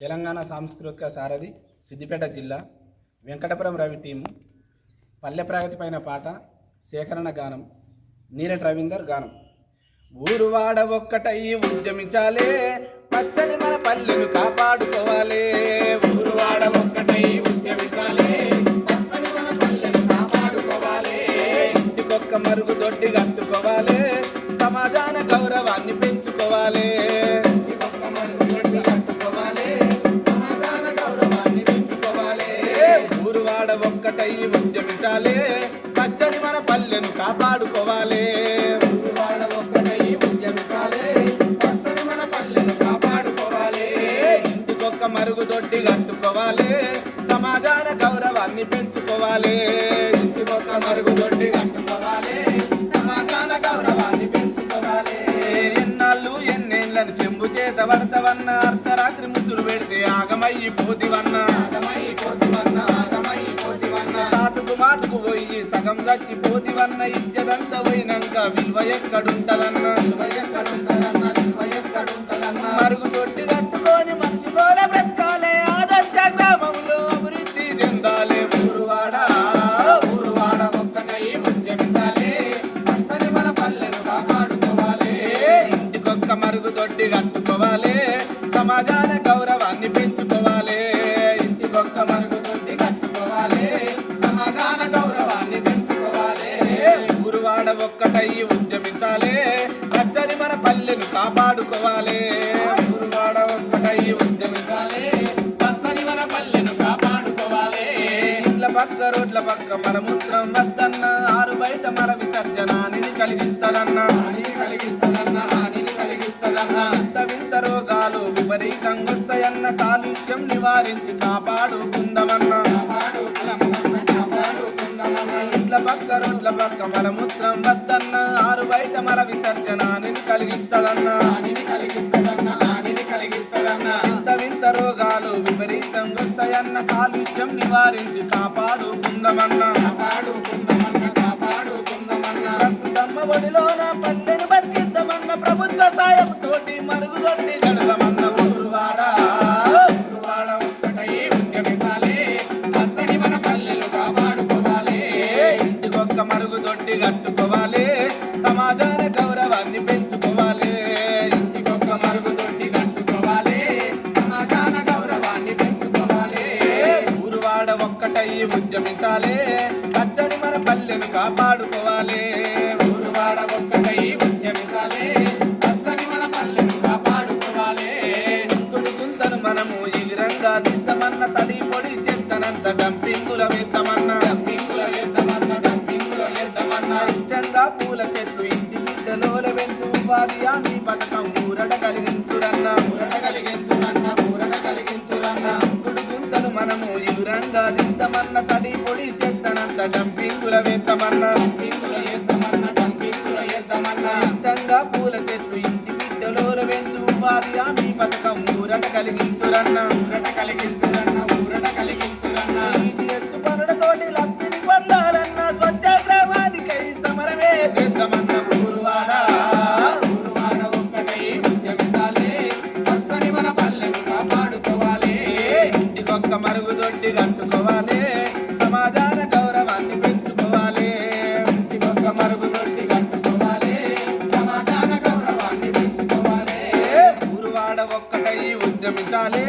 తెలంగాణ సాంస్కృతిక సారథి సిద్దిపేట జిల్లా వెంకటపురం రవి టీము పల్లె ప్రగతి పైన పాట సేకరణ గానం నీరట్ రవీందర్ గానం. ఊరువాడ ఒక్కటై ఉద్యమించాలే పచ్చని మన పల్లెను కాపాడుకోవాలి. ఊరువాడ ఒక్కటై కాపాడుకోవాలి. మన ఇంటికొక్క మరుగు దొడ్డి కట్టుకోవాలి. సమాజాన గౌరవాన్ని పెంచుకోవాలి. ఇంటికొక్క మరుగు దొడ్డి కట్టుకోవాలి. సమాజాన గౌరవాన్ని పెంచుకోవాలి. ఎన్నాళ్ళు ఎన్నేళ్ళని చెంబు చేత పడతవన్న అర్ధరాత్రి ముసురు పెడితే ఆగమయ్యి పోతివన్నా. పోయి సగం గచ్చి పోతివన్న ఇజ్జదంత పోయినాక విలువ ఎక్కడుంటదన్న? విలువ ఎక్కడుంటదన్న విలువ ఎక్కడుంటదన్న మరుగు తొట్టి కట్టుకొని మనుషులోనే బ్రతకాలే ఆదర్శ గ్రామంలో అభివృద్ధి చెందాలే ఊరువాడ. ఊరువాడ ఒక్కటై ఉద్యమించాలి పచ్చని మన పల్లెను కాపాడుకోవాలి. ఇంటికొక్క మరుగు తొట్టి కట్టుకోవాలి సమాజాన గౌరవాన్ని పెంచుకోవాలి. ఇంటికొక్క మరుగు కై ఉద్యమించాలే. పచ్చని మన పల్లెను కాపాడుకోవాలి. గురువాడ ఒక్కటై ఉద్యమించాలే. పచ్చని మన పల్లెను కాపాడుకోవాలి. ఇండ్ల పక్క రోడ్ల పక్క మలమూత్రం వద్దన్న. ఆరు బయట మన విసర్జనాన్ని కలిగిస్తదన్న. కలిగిస్తదన్న హానిని కలిగిస్తదన్న. వింత వింత రోగాలు విపరీతంగా వస్తాయన్న కాలుష్యం నివారించి కాపాడుకుందమన్న. పక్క రోడ్ల పక్క మలమూత్రం వద్దన్న. ఆరు బయట మల విసర్జనాన్ని కలిగిస్తదన్న. కలిగిస్తదన్న హానిని కలిగిస్తదన్న. వింత వింత రోగాలు విపరీతంగా వస్తాయన్న. కాలుష్యం నివారించి కాపాడుకుందమన్న. కాపాడుకుందమన్న కాపాడుకుందమన్న. రక్తమ్మ ఒడిలోన పల్లెను బతికిద్దామన్న. ప్రభుత్వ సాయం తోటి మరుగుదొడ్డి గడదమన్న మరుగుదొడ్డి కట్టుకోవాలి. సమాజాన గౌరవాన్ని పెంచుకోవాలి. ఇంటికొక్క మరుగుదొడ్డి కట్టుకోవాలి. సమాజాన గౌరవాన్ని పెంచుకోవాలి. ఊరువాడ ఒక్కటై ఉద్యమించాలి. పచ్చని మన పల్లెను కాపాడుకోవాలి. ఊరువాడ ఒక్కటై ఉద్యమించాలి. పచ్చని మన పల్లెను కాపాడుకోవాలి. గుడి గుంతను మనము ఎగిరంగా దిద్దమన్న తడి పొడి చెత్తనంత డంపింగుల వేద్దామన్న ఉపాధి హామీ పథకం ఊరట కలిగించురన్న ఊరట కలిగించురన్న ఊరట కలిగించురన్న. గుడి గుంతను మనము ఎగురంగా దిద్దమన్న తడి పొడి చెత్తనంత డంపింగుల వేద్దామన్న డంపింగుల వేద్దామన్న డంపింగుల వేద్దామన్న ఇష్టంగా పూల చెట్లు ఇంటి బిడ్డలోల పెంచు ఉపాధి హామీ పథకం ఊరట కలిగించురన్న. ఊరట కలిగించురన్న ఊరట కలిగించురన్న. ఈజీఎస్ పనులతోటి లబ్ధిని మరుగుదొడ్డి కట్టుకోవాలి. సమాజాన గౌరవాన్ని పెంచుకోవాలి. ఇంటికొక్క మరుగుదొడ్డి కట్టుకోవాలి. సమాజాన గౌరవాన్ని పెంచుకోవాలి. ఊరువాడ ఒక్కటై ఉద్యమించాలి.